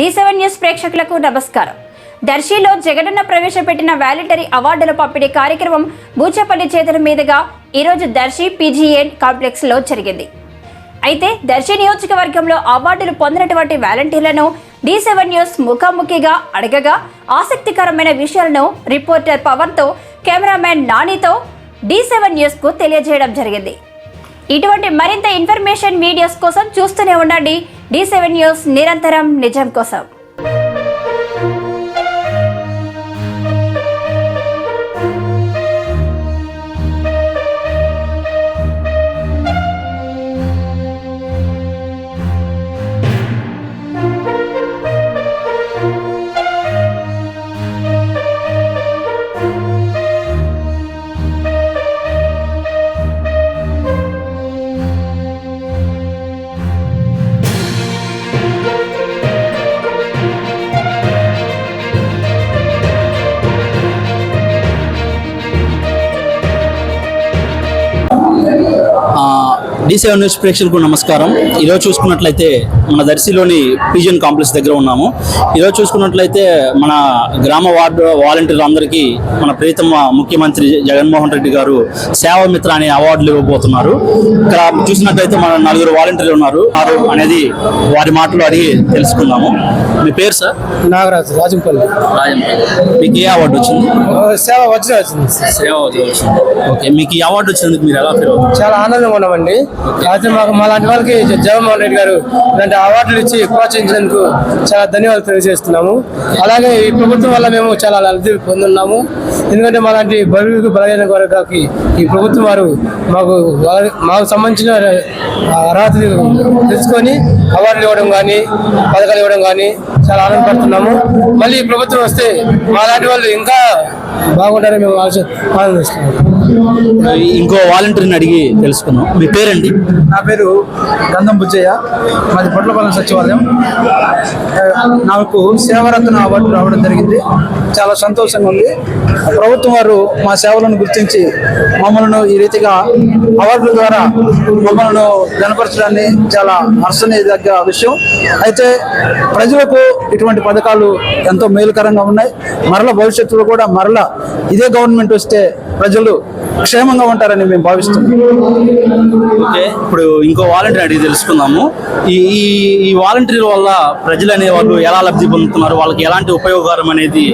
D seven news ప్రేక్షకులకు నమస్కారం. దర్శిలో జగనన్న ప్రవేశపెట్టిన వ్యాలిటరీ అవార్డుల పంపిణీ కార్యక్రమం బూచపల్లి చేతుల మీదుగా ఈరోజు దర్శి పీజీఎన్ కాంప్లెక్స్లో జరిగింది. అయితే దర్శి నియోజకవర్గంలో అవార్డులు పొందినటువంటి వాలంటీర్లను డి సెవెన్ న్యూస్ ముఖాముఖిగా అడగగా ఆసక్తికరమైన విషయాలను రిపోర్టర్ పవన్తో కెమెరామెన్ నానితో డి సెవెన్ న్యూస్కు తెలియజేయడం జరిగింది. ఇటువంటి మరింత ఇన్ఫర్మేషన్ వీడియోస్ కోసం చూస్తూనే ఉండండి. డి సెవెన్ న్యూస్ నిరంతరం నిజం కోసం. డి సెవెన్ న్యూస్ ప్రేక్షకులకు నమస్కారం. ఈరోజు చూసుకున్నట్లయితే మన దర్శిలోని పిజియన్ కాంప్లెక్స్ దగ్గర ఉన్నాము. ఈరోజు చూసుకున్నట్లయితే మన గ్రామ వార్డు వాలంటీర్లు అందరికీ మన ప్రీతమ ముఖ్యమంత్రి జగన్మోహన్ రెడ్డి గారు సేవా మిత్ర అనే అవార్డులు ఇవ్వబోతున్నారు. ఇక్కడ చూసినట్లయితే మన నలుగురు వాలంటీర్లు ఉన్నారు. వారు అనేది వారి మాటలు అడిగి తెలుసుకుందాము. మీ పేరు సార్? నాగరాజు రాజంపల్లి. రాజం మీకు ఏ అవార్డు వచ్చింది? సేవ వచ్చింది. సేవ వచ్చింది. ఓకే మీకు ఈ అవార్డు వచ్చినందుకు మీరు ఎలా ఫీల్ అవుతుంది చాలా ఆనందంగా ఉన్నామండి. అయితే మాకు మా లాంటి వాళ్ళకి జగన్మోహన్ రెడ్డి గారు ఇలాంటి అవార్డులు ఇచ్చి ప్రోత్సహించినందుకు చాలా ధన్యవాదాలు తెలియజేస్తున్నాము. అలాగే ఈ ప్రభుత్వం వల్ల మేము చాలా లబ్ధి పొందున్నాము. ఎందుకంటే మా లాంటి బరువుకు బలహీన వర్గాలకి ఈ ప్రభుత్వం వారు మాకు మాకు సంబంధించిన అర్హతలు తెలుసుకొని అవార్డులు ఇవ్వడం కానీ పథకాలు ఇవ్వడం కానీ చాలా ఆనందపడుతున్నాము మళ్ళీ ఈ ప్రభుత్వం వస్తే మా లాంటి వాళ్ళు ఇంకా బాగుంటారని మేము ఆశ ఆనందిస్తున్నాము. ఇంకో వాలంటీర్ని అడిగి తెలుసుకుందాం. మీ పేరండి? నా పేరు గంధం బుజ్జయ్య. మాది పొట్లపాలెం సచివాలయం. నాకు సేవారత్న అవార్డు రావడం జరిగింది. చాలా సంతోషంగా ఉంది. ప్రభుత్వం వారు మా సేవలను గుర్తించి మమ్మల్ని ఈ రీతిగా అవార్డుల ద్వారా మమ్మల్ని కనపరచడాన్ని చాలా హర్షణీయదగ్గ విషయం. అయితే ప్రజలకు ఇటువంటి పథకాలు ఎంతో మేలుకరంగా ఉన్నాయి. మరల భవిష్యత్తులో కూడా మరల ఇదే గవర్నమెంట్ వస్తే ప్రజలు క్షేమంగా ఉంటారని మేము భావిస్తున్నాం. ఓకే. ఇప్పుడు ఇంకో వాలంటీర్ అడిగి తెలుసుకుందాము. ఈ ఈ ఈ వాలంటీర్ వల్ల ప్రజలు అనే వాళ్ళు ఎలా లబ్ధి పొందుతున్నారు? వాళ్ళకి ఎలాంటి ఉపయోగకరం అనేది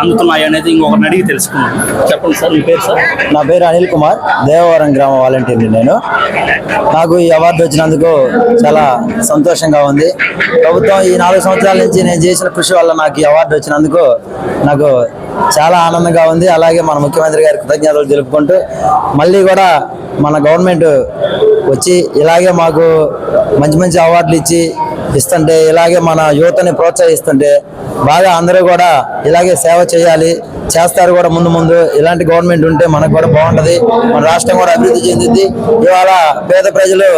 అందుతున్నాయి అనేది ఇంకొకరిని అడిగి తెలుసుకుందాం. చెప్పండి సార్ మీ పేరు సార్? నా పేరు అనిల్ కుమార్ దేవవరం గ్రామ వాలంటీర్ని నేను. నాకు ఈ అవార్డు వచ్చినందుకు చాలా సంతోషంగా ఉంది. ప్రభుత్వం ఈ నాలుగు సంవత్సరాల నుంచి నేను చేసిన కృషి వల్ల నాకు ఈ అవార్డు వచ్చినందుకు నాకు చాలా ఆనందంగా ఉంది. అలాగే మన ముఖ్యమంత్రి గారి కృతజ్ఞతలు తెలుపుకుంటూ మళ్ళీ కూడా మన గవర్నమెంట్ వచ్చి ఇలాగే మాకు మంచి మంచి అవార్డులు ఇచ్చి ఇస్తుంటే ఇలాగే మన యువతని ప్రోత్సహిస్తుంటే బాగా అందరూ కూడా ఇలాగే సేవ చేయాలి చేస్తారు కూడా ముందు ముందు. ఇలాంటి గవర్నమెంట్ ఉంటే మనకు కూడా బాగుంటుంది. మన రాష్ట్రం కూడా అభివృద్ధి చెందింది ఇవాళ పేద ప్రజలు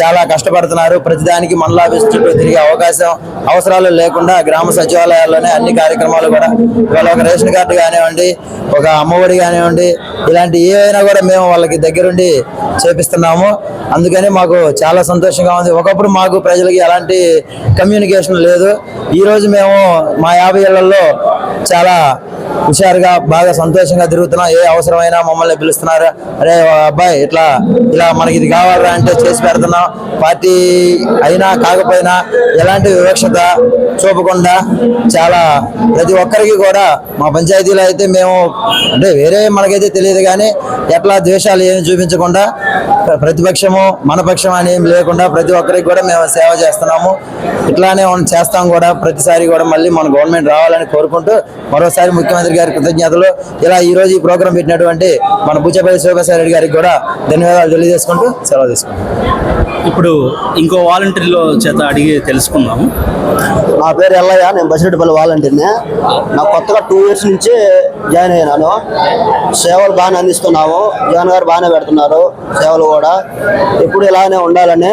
చాలా కష్టపడుతున్నారు. ప్రతిదానికి మనలా ఆఫీస్ చుట్టూ తిరిగే అవకాశం అవసరాలు లేకుండా గ్రామ సచివాలయాల్లోనే అన్ని కార్యక్రమాలు కూడా. ఇవాళ ఒక రేషన్ కార్డు కానివ్వండి ఒక అమ్మఒడి కానివ్వండి ఇలాంటి ఏవైనా కూడా మేము వాళ్ళకి దగ్గరుండి చేపిస్తున్నాము. అందుకని మాకు చాలా సంతోషంగా ఉంది. ఒకప్పుడు మాకు ప్రజలకి ఎలాంటి కమ్యూనికేషన్ లేదు. ఈరోజు మేము మా యాభై ఏళ్ళలో చాలా హుషారుగా బాగా సంతోషంగా తిరుగుతున్నాం. ఏ అవసరమైనా మమ్మల్ని పిలుస్తున్నారు. అరే అబ్బాయి ఇట్లా ఇలా మనకి ఇది కావాలా అంటే చేసి పెడుతున్నాం. పార్టీ అయినా కాకపోయినా ఎలాంటి వివక్షత చూపకుండా చాలా ప్రతి ఒక్కరికి కూడా మా పంచాయతీలో అయితే మేము అంటే వేరే మనకైతే తెలియదు కానీ ఎట్లా ద్వేషాలు ఏమి చూపించకుండా ప్ర- ప్రతిపక్షము మన పక్షం అని ఏం లేకుండా ప్రతి ఒక్కరికి కూడా మేము సేవ చేస్తున్నాము. ఇట్లానే చేస్తాం కూడా. ప్రతిసారి కూడా మళ్ళీ మన గవర్నమెంట్ రావాలని కోరుకుంటూ మరోసారి ముఖ్యమంత్రి గారి కృతజ్ఞతలు. ఇలా ఈ రోజు ఈ ప్రోగ్రాం పెట్టినటువంటి మన బుచ్చపల్లి శివప్రసాద్ రెడ్డి గారికి కూడా ధన్యవాదాలు తెలియజేసుకుంటూ సెలవు తీసుకుంటాం ఇప్పుడు ఇంకో వాలంటీర్లో చేత అడిగి తెలుసుకుందాము. నా పేరు ఎల్లయ్య. నేను బసిరెడ్డిపల్లి వాలంటీర్ని. నాకు కొత్తగా టూ ఇయర్స్ నుంచి జాయిన్ అయ్యాను. సేవలు బాగానే అందిస్తున్నాము జగన్ గారు బాగానే పెడుతున్నారు సేవలు కూడా. ఎప్పుడు ఇలానే ఉండాలని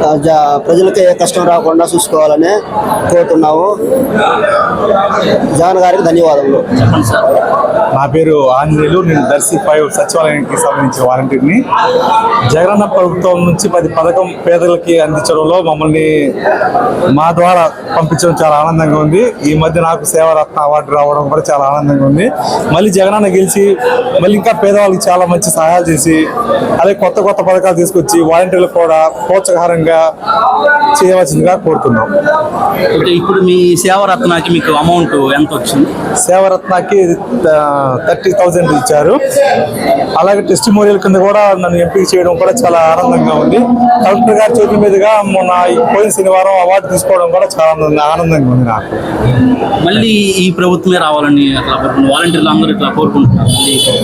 ప్రజలకు ప్రజలకి ఏ కష్టం రాకుండా చూసుకోవాలని కోరుతున్నాము. జగన్ గారికి ధన్యవాదములు. చెప్పండి సార్. నా పేరు ఆంజనేయులు. నేను దర్శి ఫైవ్ సచివాలయానికి సంబంధించిన వాలంటీర్ని. జగనన్న ప్రభుత్వం నుంచి పది పథకం పేదలకి అందించడంలో మమ్మల్ని మా ద్వారా పంపించడం చాలా ఆనందంగా ఉంది. ఈ మధ్య నాకు సేవరత్న అవార్డు రావడం కూడా చాలా ఆనందంగా ఉంది. మళ్ళీ జగనన్న గెలిచి మళ్ళీ ఇంకా పేదవాళ్ళకి చాలా మంచి సహాయాలు చేసి అలాగే కొత్త కొత్త పథకాలు తీసుకొచ్చి వాలంటీర్లు కూడా ప్రోత్సాహకరంగా చేయవలసిందిగా కోరుతున్నాం. ఇప్పుడు మీ సేవరత్నాకి మీకు అమౌంట్ ఎంత వచ్చింది సేవరత్నకి థర్టీ థౌజండ్ ఇచ్చారు. అలాగే టెస్ట్ మోరియల్ కింద కూడా నన్ను ఎంపిక చేయడం కూడా చాలా ఆనందంగా ఉంది. కలెక్టర్ గారి చేతుల మీదుగా మొన్న ఈ పోయిన శనివారం అవార్డు తీసుకోవడం కూడా చాలా ఆనందంగా ఆనందంగా ఉంది నాకు. మళ్ళీ ఈ ప్రభుత్వమే రావాలని వాలంటీర్లు అందరూ ఇట్లా కోరుకుంటున్నారు.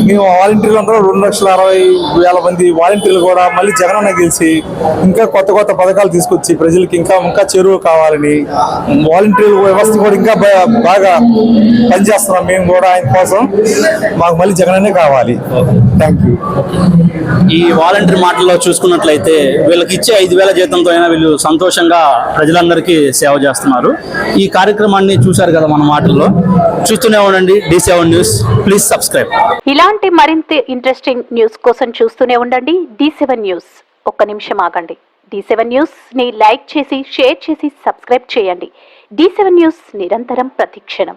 మేము వాలంటీర్లు అందరూ రెండు లక్షల అరవై వేల మంది వాలంటీర్లు కూడా మళ్ళీ జగనన్న గెలిచి ఇంకా కొత్త కొత్త పథకాలు తీసుకొచ్చి ప్రజలకి ఇంకా ఇంకా చెరువు కావాలని వాలంటీర్ వ్యవస్థ కూడా ఇంకా బాగా పనిచేస్తున్నాం మేము కూడా ఆయన కోసం. మాకు మళ్ళీ జగనన్నే కావాలి. థ్యాంక్ యూ ఈ వాలంటీర్ మాటల్లో చూసుకున్నట్లయితే వీళ్ళకి ఇచ్చే ఐదు వేల జీతంతో అయినా వీళ్ళు సంతోషంగా ప్రజలందరికీ సేవ చేస్తున్నారు. ఈ కార్యక్రమాన్ని చూశారు కదా మన మాటల్లో. చూస్తూనే ఉండండి. D seven news please subscribe ఇలాంటి మరింత ఇంట్రెస్టింగ్ న్యూస్ కోసం చూస్తూనే ఉండండి. డి సెవెన్ న్యూస్ ఒక్క నిమిషం ఆగండి. డి సెవెన్ న్యూస్ని లైక్ చేసి షేర్ చేసి సబ్స్క్రైబ్ చేయండి. డి సెవెన్ న్యూస్ నిరంతరం ప్రతిక్షణం.